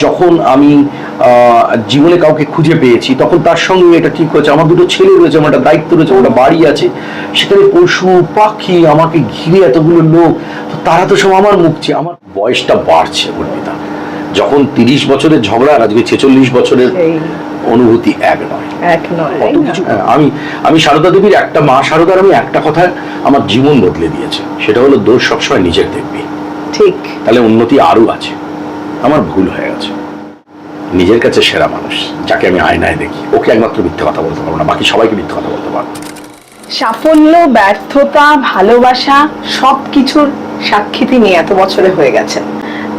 যখন আমি জীবনে কাউকে খুঁজে পেয়েছি তখন তার সঙ্গে এটা ঠিক হয়েছে। আমার দুটো ছেলে রয়েছে আমার একটা দায়িত্ব রয়েছে আমার বাড়ি আছে। সেখানে পশু পাখি আমাকে ঘিরে এতগুলো লোক তারা তো সব আমার মুখছে আমার বয়সটা বাড়ছে অর্পিতা যখন তিরিশ বছরের ঝগড়া আর আজকে ছেচল্লিশ বছরের অনুভূতি এক নয়। কত কিছু হ্যাঁ, আমি আমি সারদা দেবীর একটা মা সারদার আমি একটা কথা আমার জীবন বদলে দিয়েছে। সেটা হলো দোষ সবসময় নিজের দেখবি। ঠিক। তাহলে উন্নতি আরও আছে। আমার ভুল হয়ে গেছে। নিজের কাছে সেরা মানুষ, যাকে আমি আয়নায় দেখি, ওকে একমাত্র মিথ্যে কথা বলতে পারব না, বাকি সবাইকে মিথ্যে কথা বলতে পারব। সাফল্য, ব্যর্থতা, ভালোবাসা সব কিছুর সাক্ষী তিনি এত বছরে হয়ে গেছেন।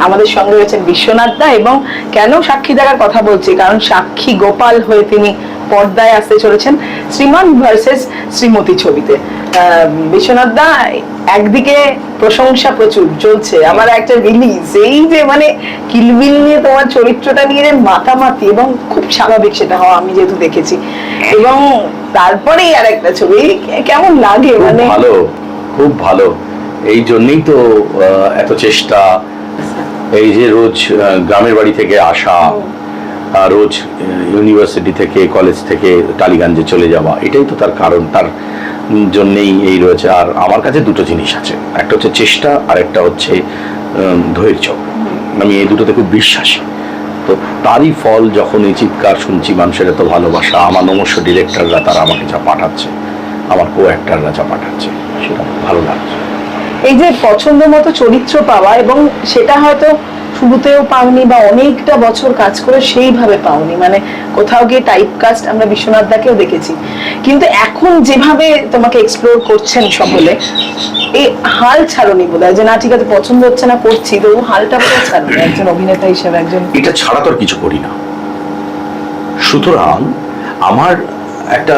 আমাদের সঙ্গে রয়েছেন বিশ্বনাথ দা এবং কেন সাক্ষী দেখার কথা বলছি? কারণ সাক্ষী গোপাল হয়ে তিনি পর্দায় আসতে চলেছেন শ্রীমান ভার্সেস শ্রীমতী ছবিতে। বিশ্বনাথ দা একদিকে প্রশংসা প্রচুর চলছে। আবার একটা রিলিজ এই যে মানে কিলবিল নিয়ে তোমার চরিত্রটা নিয়ে যে মাতামাতি এবং খুব স্বাভাবিক সেটা হওয়া আমি যেহেতু দেখেছি। এবং তারপরেই আর একটা ছবি কেমন লাগে? মানে ভালো খুব ভালো। এই জন্যই তো এত চেষ্টা এই যে রোজ গ্রামের বাড়ি থেকে আসা রোজ ইউনিভার্সিটি থেকে কলেজ থেকে টালিগঞ্জে চলে যাওয়া, এটাই তো তার কারণ, তার জন্যেই এই রয়েছে। আর আমার কাছে দুটো জিনিস আছে। একটা হচ্ছে চেষ্টা, আর একটা হচ্ছে ধৈর্য। আমি এই দুটোতে খুব বিশ্বাসী। তো তারই ফল যখন এই চিৎকার শুনছি, মানুষের এত ভালোবাসা, আমার নমস্য ডিরেক্টররা তারা আমাকে যা পাঠাচ্ছে, আমার কো অ্যাক্টাররা যা পাঠাচ্ছে, সেটা ভালো লাগছে। এই যে পছন্দ মতো চরিত্র পাওয়া এবং সেটা হয়তো শুরুতেও পাওনি বা অনেকটা বছর কাজ করে সেইভাবে পাওনি। মানে কোথাও গিয়ে টাইপ কাস্ট আমরা বিশ্বনাথ দাকেও দেখেছি। কিন্তু এখন যেভাবে তোমাকে এক্সপ্লোর করছেন সকলে এই হাল ছাড়নি বোধ হয় যে, না, ঠিক আছে, পছন্দ হচ্ছে না, করছি। তো হালটা বোধহয় ছাড়নি, একজন অভিনেতা হিসেবে, একজন এটা ছাড়া তো আর কিছু করি না। সুতরাং আমার একটা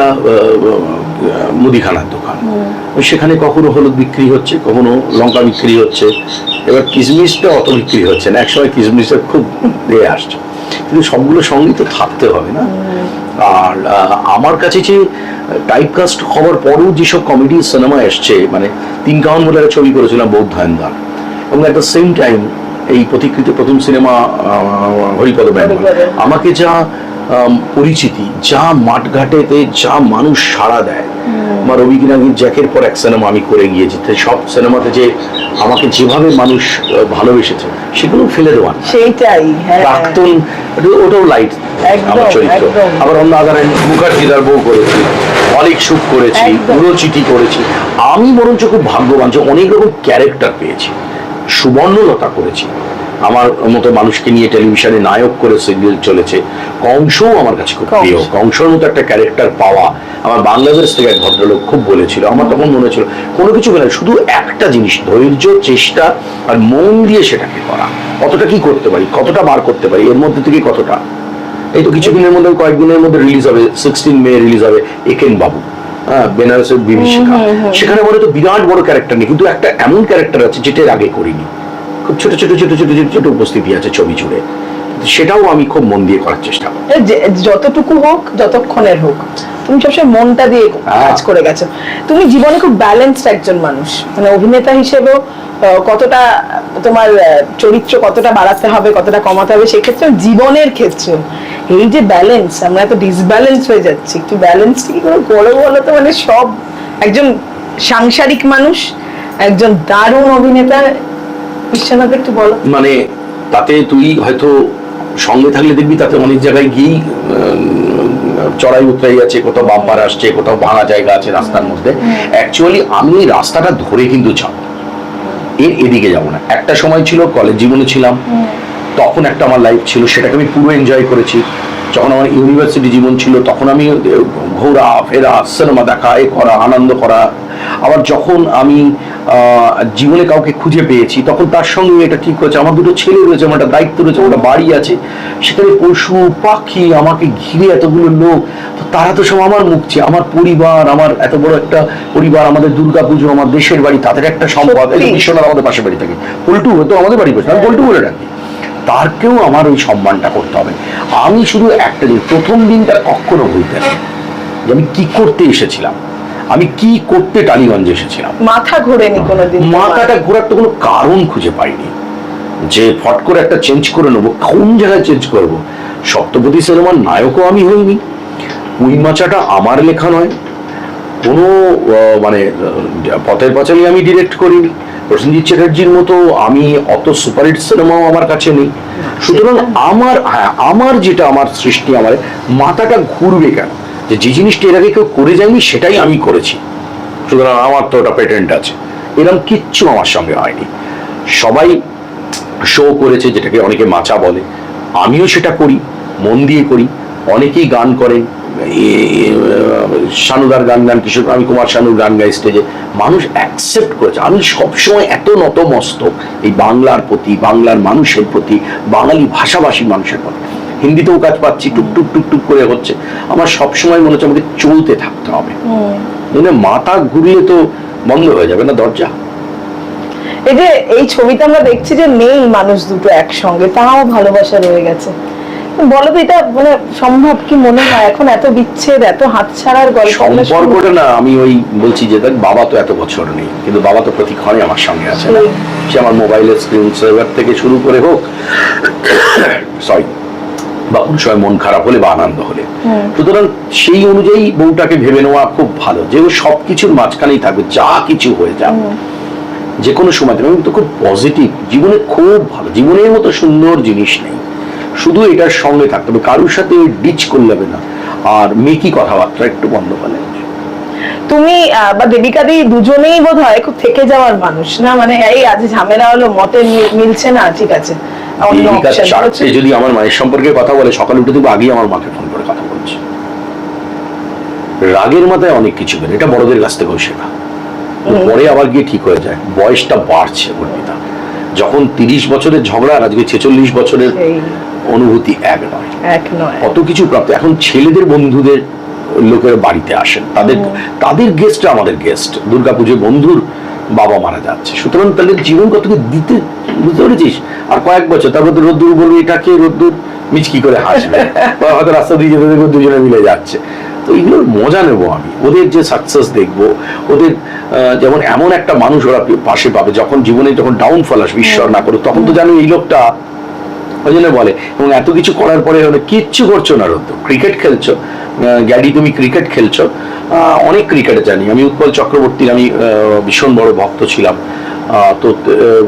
মুদিখানার দোকান। সেখানে কখনো হলুদ বিক্রি হচ্ছে কখনো লঙ্কা বিক্রি হচ্ছে। এবার কিশমিশটা অত বিক্রি হচ্ছে না। একসময় কিশমিশের খুব দিয়ে আসছে। কিন্তু সবগুলো সঙ্গেই তো থাকতে হবে না। আর আমার কাছে যে টাইপকাস্ট হওয়ার পরেও যেসব কমেডি সিনেমা এসছে মানে তিন কাউন বলে একটা ছবি করেছিলাম বৌদ্ধায়নদার এবং অ্যাট দ্য সেম টাইম এই প্রতিকৃত প্রথম সিনেমা হরিপদ ব্যান্ড। আমাকে যা পরিচিতি যা মাঠঘাটেতে যা মানুষ সাড়া দেয়। আমার রবি কিনাগির জ্যাকের পর এক সিনেমা আমি করে গিয়েছি। সব সিনেমাতে যে আমাকে যেভাবে মানুষ ভালোবেসেছে সেগুলো ফেলে দেওয়া সেইটাই হ্যাঁ। প্রাক্তন ওটাও লাইট আমার চরিত্র। আবার অন্য আদারায় মুখার্জিদার বউ করেছি অনেক সুখ করেছি পুরো চিঠি করেছি। আমি বরঞ্চ খুব ভাগ্যবান যে অনেক রকম ক্যারেক্টার পেয়েছি। সুবর্ণলতা করেছি। আমার মতো মানুষকে নিয়ে টেলিভিশনে নায়ক করে সিরিয়াল চলেছে কংসও আমার কাছে খুব প্রিয়। কংসর মতো একটা ক্যারেক্টার পাওয়া। আমার বাংলাদেশ থেকে এক ভদ্রলোক খুব বলেছিল আমার তখন মনে ছিল কোনো কিছু বলে শুধু একটা জিনিস ধৈর্য চেষ্টা আর মন দিয়ে সেটাকে করা। কতটা কি করতে পারি কতটা বার করতে পারি এর মধ্যে থেকে কতটা? এই তো কিছুদিনের মধ্যে কয়েকদিনের মধ্যে রিলিজ হবে সিক্সটিন মে রিলিজ হবে একেন বাবু। হ্যাঁ বেনারসের বিভীষিকা। সেখানে বলে তো বিরাট বড় ক্যারেক্টার নেই কিন্তু একটা এমন ক্যারেক্টার আছে যেটা আগে করিনি। খুব ছোট ছোট ছোট ছোট ছোট ছোট উপস্থিতি আছে ছবি জুড়ে। সেটাও আমি খুব মন দিয়ে করার চেষ্টা করি। যতটুকু হোক যতক্ষণের হোক তুমি সবসময় মনটা দিয়ে কাজ করে গেছো। তুমি জীবনে খুব ব্যালেন্সড একজন মানুষ। মানে অভিনেতা হিসেবেও কতটা তোমার চরিত্র কতটা বাড়াতে হবে কতটা কমাতে হবে সেক্ষেত্রে জীবনের ক্ষেত্রে এই যে ব্যালেন্স আমরা এত ডিসব্যালেন্স হয়ে যাচ্ছি। একটু ব্যালেন্স কি করে বলো বলো তো? মানে সব একজন সাংসারিক মানুষ একজন দারুণ অভিনেতা বিশ্বনাথ একটু বলো। মানে তাতে তুই হয়তো সঙ্গে থাকলে দেখবি তাতে অনেক জায়গায় গিয়েই চড়াই উতরাই আছে কোথাও বাম্পার আসছে কোথাও ভাঙা জায়গা আছে রাস্তার মধ্যে। অ্যাকচুয়ালি আমি রাস্তাটা ধরে কিন্তু যাব। এর এদিকে যাব না। একটা সময় ছিল কলেজ জীবনে ছিলাম। তখন একটা আমার লাইফ ছিল সেটাকে আমি পুরো এনজয় করেছি। যখন আমার ইউনিভার্সিটি জীবন ছিল তখন আমি ঘোরা ফেরা সিনেমা দেখা এ করা আনন্দ করা আবার যখন আমি আহ, জীবনে কাউকে খুঁজে পেয়েছি তখন তার সঙ্গে এটা ঠিক হয়েছে। আমার দুটো ছেলে রয়েছে আমার একটা দায়িত্ব রয়েছে আমার বাড়ি আছে। সেখানে পশু পাখি আমাকে ঘিরে এতগুলো লোক তো তারা তো সব আমার মুখছে আমার পরিবার আমার এত বড় একটা পরিবার আমাদের দুর্গাপুজো আমার দেশের বাড়ি তাদের একটা সম্পদ বিশ্বনাথ আমাদের পাশে বাড়ি থাকে। পল্টু হয়তো আমাদের বাড়ি বসে আমি পল্টু বলে ডাকি। তারকেও আমার ওই সম্মানটা করতে হবে। আমি শুধু একটা দিন প্রথম দিনটা কখনো ভুলতে যে আমি কি করতে এসেছিলাম? আমি কি করতে টালিগঞ্জে এসেছিলাম? মাথা ঘোরেনি কোনোদিন মাথাটা ঘোরার তো কোনো কারণ খুঁজে পাইনি। যে ফট করে একটা চেঞ্জ করে নেব কোন জায়গায় চেঞ্জ করব? সপ্তপতি সিনেমার নায়কও আমি হইনি। কুইন মাচাটা আমার লেখা নয়। কোনো মানে পথের পাঁচালি আমি ডিরেক্ট করিনি। প্রসেনজিৎ চ্যাটার্জির মতো আমি অত সুপারহিট সিনেমাও আমার কাছে নেই। সুতরাং আমার হ্যাঁ আমার যেটা আমার সৃষ্টি আমার মাথাটা ঘুরবে কেন? যে যে জিনিসটা এর আগে কেউ করে যায়নি, সেটাই আমি করেছি। সুতরাং আমার তো ওটা পেটেন্ট আছে। এরকম কিচ্ছু আমার সঙ্গে হয়নি। সবাই শো করেছে, যেটাকে অনেকে মাচা বলে। আমিও সেটা করি, মন দিয়ে করি। অনেকেই গান করেন। শানুদার গান গান, কিশোর, আমি কুমার শানুর গান গাই স্টেজে মানুষ অ্যাকসেপ্ট করেছে। আমি সবসময় এত নতমস্তক এই বাংলার প্রতি, বাংলার মানুষের প্রতি, বাঙালি ভাষাভাষী মানুষের প্রতি। হিন্দিতেও কাজ পাচ্ছি টুক টুক টুক টুক করে হচ্ছে। আমার সবসময় মনে হচ্ছে আমাকে চলতে থাকতে হবে। মানে মাথা ঘুরিয়ে তো বন্ধ হয়ে যাবে না দরজা? এই যে এই ছবিতে আমরা দেখছি যে নেই মানুষ দুটো একসঙ্গে তাও ভালোবাসা রয়ে গেছে। বলো তো এটা মানে সম্ভব কি মনে হয়? এখন এত বিচ্ছেদ এত হাতছাড়ার গল্প আমরা শুনি। সম্পর্কটা না আমি ওই বলছি যে দেখ বাবা তো এত বছর নেই কিন্তু বাবা তো প্রতিক্ষণে আমার সঙ্গে আছে। সে আমার মোবাইলের স্ক্রিন সেভার থেকে শুরু করে হোক সরি বা কোনো সময় মন খারাপ হলে বা আনন্দ হলে। সুতরাং সেই অনুযায়ী বউটাকে ভেবে নেওয়া খুব ভালো যে ও সব কিছুর মাঝখানেই থাকবে যা কিছু হয়ে যাক। যে কোনো সময় আমি তো খুব পজিটিভ জীবনে খুব ভালো জীবনের মতো সুন্দর জিনিস নেই। শুধু এটার সঙ্গে থাকতে হবে কারোর সাথে ডিচ করলে হবে না। আর মেকি কথাবার্তা একটু বন্ধ করে। তুমি বা দেবিকা দি দুজনেই বোধ হয় খুব থেকে যাওয়ার মানুষ না? মানে এই আজ ঝামেলা হলো মতে মিলছে না ঠিক আছে। চারটে যদি আমার মায়ের সম্পর্কে কথা বলে সকালে উঠে আগেই আমার মাকে ফোন করে কথা বলছে। রাগের মাথায় অনেক কিছু বের এটা বড়দের কাছ থেকেও শেখা। পরে আবার গিয়ে ঠিক হয়ে যায় বয়সটা বাড়ছে যখন তিরিশ বছরের ঝগড়া আর আজকে ছেচল্লিশ বছরের অনুভূতি এক নয়। এক নয়। কত কিছু প্রাপ্ত। এখন ছেলেদের বন্ধুদের লোকের বাড়িতে আসেন। তাদের তাদের গেস্টরা আমাদের গেস্ট দুর্গাপুজোর বন্ধুর বাবা মারা যাচ্ছে। সুতরাং তাদের জীবন কতকে দিতে বুঝতে পেরেছিস? আর কয়েক বছর তারপর তো রোদ্দুর বলবি এটাকে রোদ্দুর? মিচকি করে হাসবে। হয়তো রাস্তা দিয়ে যেতে দেখব দুজনে মিলে যাচ্ছে। তো এগুলোর মজা নেব আমি। ওদের যে সাকসেস দেখব ওদের যেমন এমন একটা মানুষ ওরা পাশে পাবে যখন জীবনে যখন ডাউনফল আসবে ঈশ্বর না করে তখন তো জানো এই লোকটা ওই জন্য বলে। এবং এত কিছু করার পরে কিচ্ছু করছ না রোদ্দু ক্রিকেট খেলছো। গ্যাডি তুমি ক্রিকেট খেলছো। অনেক ক্রিকেট জানি। আমি উৎপল চক্রবর্তীর আমি ভীষণ বড় ভক্ত ছিলাম। তো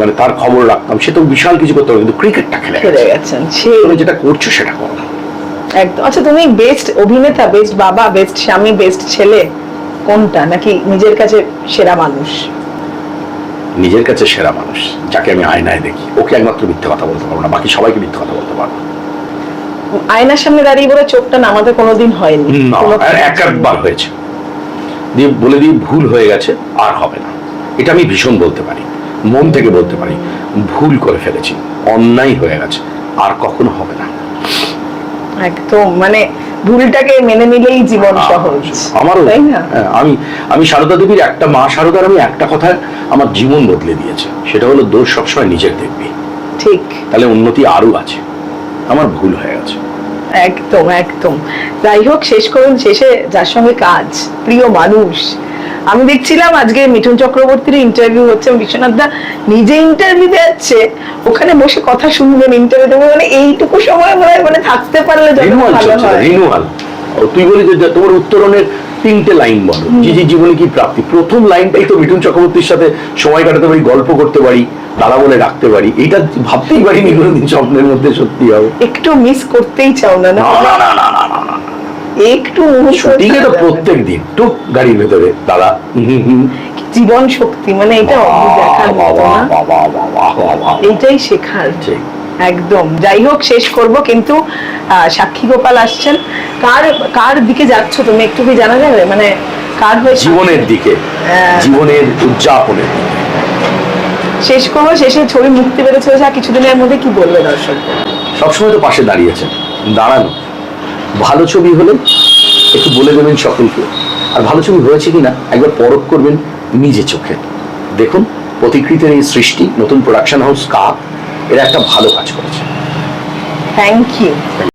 মানে তার খবর রাখতাম। সে তো বিশাল কিছু করতে পারে কিন্তু ক্রিকেটটা খেলে। গেছেন। তুমি যেটা করছ সেটা করো। একদম। আচ্ছা তুমি বেস্ট অভিনেতা বেস্ট বাবা বেস্ট স্বামী বেস্ট ছেলে কোনটা? নাকি নিজের কাছে সেরা মানুষ? নিজের কাছে সেরা মানুষ যাকে আমি আয়নায় দেখি। ওকে একমাত্র মিথ্যে কথা বলতে পারব না বাকি সবাইকে মিথ্যে কথা বলতে পারব আয়নার সামনে দাঁড়িয়ে বলে চোখটা নামাতে কোনোদিন হয়নি। একবার হয়েছে। দিয়ে বলে দিয়ে ভুল হয়ে গেছে আর হবে না। এটা আমি ভীষণ বলতে পারি মন থেকে বলতে পারি ভুল করে ফেলেছি অন্যায় হয়ে গেছে আর কখনো হবে না। একদম মানে ভুলটাকে মেনে নিলেই জীবন সহজ। আমারও তাই না? হ্যাঁ, আমি আমি সারদা দেবীর একটা মা সারদার আমি একটা কথা আমার জীবন বদলে দিয়েছে। সেটা হলো দোষ সবসময় নিজের দেখবি। ঠিক। তাহলে উন্নতি আরও আছে। আমার ভুল হয়ে গেছে। একদম একদম। যাই হোক শেষ করুন শেষে যার সঙ্গে কাজ প্রিয় মানুষ আমি দেখছিলাম আজকে মিঠুন চক্রবর্তীর ইন্টারভিউ হচ্ছে বিশ্বনাথ দা নিজে ইন্টারভিউ যাচ্ছে ওখানে বসে কথা শুনবেন ইন্টারভিউ দেবো মানে এইটুকু সময় মনে মানে থাকতে পারলে তুই বলি যে তোমার উত্তরণের তিনটে লাইন বলো যে যে জীবনে কি প্রাপ্তি? প্রথম লাইনটাই তো মিঠুন চক্রবর্তীর সাথে সময় কাটাতে পারি গল্প করতে পারি তারা বলে রাখতে পারি এটা ভাবতেই পারিনি কোনোদিন স্বপ্নের মধ্যে সত্যি হবে। একটু মিস করতেই চাও না না না না না না একটু শুটিংয়ে তো। প্রত্যেক দিন। টুক গাড়ির ভেতরে দাদা জীবন শক্তি মানে এটা দেখার। এইটাই শেখার। একদম। যাই হোক শেষ করব কিন্তু সাক্ষী গোপাল আসছেন। কার কার দিকে যাচ্ছ তুমি? একটু কি জানা যাবে? মানে কার হয়ে জীবনের দিকে। হ্যাঁ। জীবনের উদযাপনের শেষ করব শেষে ছবি মুক্তি পেতে চলেছে আর কিছুদিনের মধ্যে কি বলবে দর্শক? সবসময় তো পাশে দাঁড়িয়েছেন দাঁড়ানো। ভালো ছবি হলে একটু বলে দেবেন সকলকে। আর ভালো ছবি হয়েছে কিনা একবার পরখ করবেন নিজে চোখে। দেখুন, প্রতিকৃতের এই সৃষ্টি, নতুন প্রোডাকশন হাউস কাপ এরা একটা ভালো কাজ করেছে। Thank you